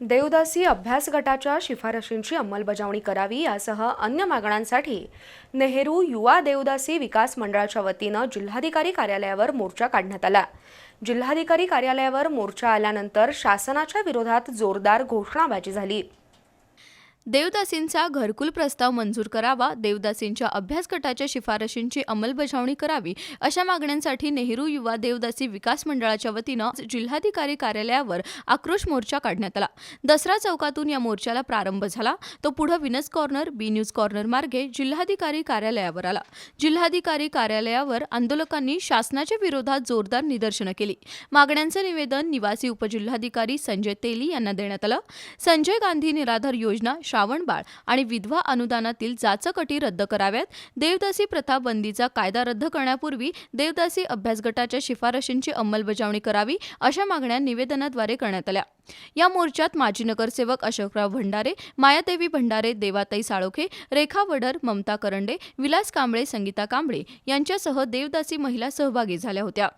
देवदासी अभ्यास गटाच्या शिफारशींची अंमलबजावणी करावी यासह अन्य मागण्यांसाठी नेहरू युवा देवदासी विकास मंडळाच्या वतीनं जिल्हाधिकारी कार्यालयावर मोर्चा काढण्यात आला. जिल्हाधिकारी कार्यालयावर मोर्चा आल्यानंतर शासनाच्या विरोधात जोरदार घोषणाबाजी झाली. देवदासींचा घरकुल प्रस्ताव मंजूर करावा देवदासींच्या अभ्यास गटाच्या शिफारशींची अंमलबजावणी करावी अशा मागण्यांसाठी नेहरू युवा देवदासी विकास मंडळाच्या वतीनं जिल्हाधिकारी कार्यालयावर आक्रोश मोर्चा काढण्यात आला. दसरा चौकातून या मोर्चाला प्रारंभ झाला. तो पुढे Venus corner B news corner मार्गे जिल्हाधिकारी कार्यालयावर आला. जिल्हाधिकारी कार्यालयावर आंदोलकांनी शासनाच्या विरोधात जोरदार निदर्शनं केली. मागण्यांचं निवेदन निवासी उपजिल्हाधिकारी संजय तेली यांना देण्यात आलं. संजय गांधी निराधार योजना श्रावणबाळ आणि विधवा अनुदानातील जाचकटी रद्द कराव्यात. देवदासी प्रथा बंदीचा कायदा रद्द करण्यापूर्वी देवदासी अभ्यास गटाच्या शिफारशींची अंमलबजावणी करावी अशा मागण्या निवेदनाद्वारे करण्यात आल्या. या मोर्चात माजी नगरसेवक अशोकराव भंडारे मायादेवी भंडारे देवाताई साळोखे रेखा वडर ममता करंडे विलास कांबळे संगीता कांबळे यांच्यासह देवदासी महिला सहभागी झाल्या होत्या.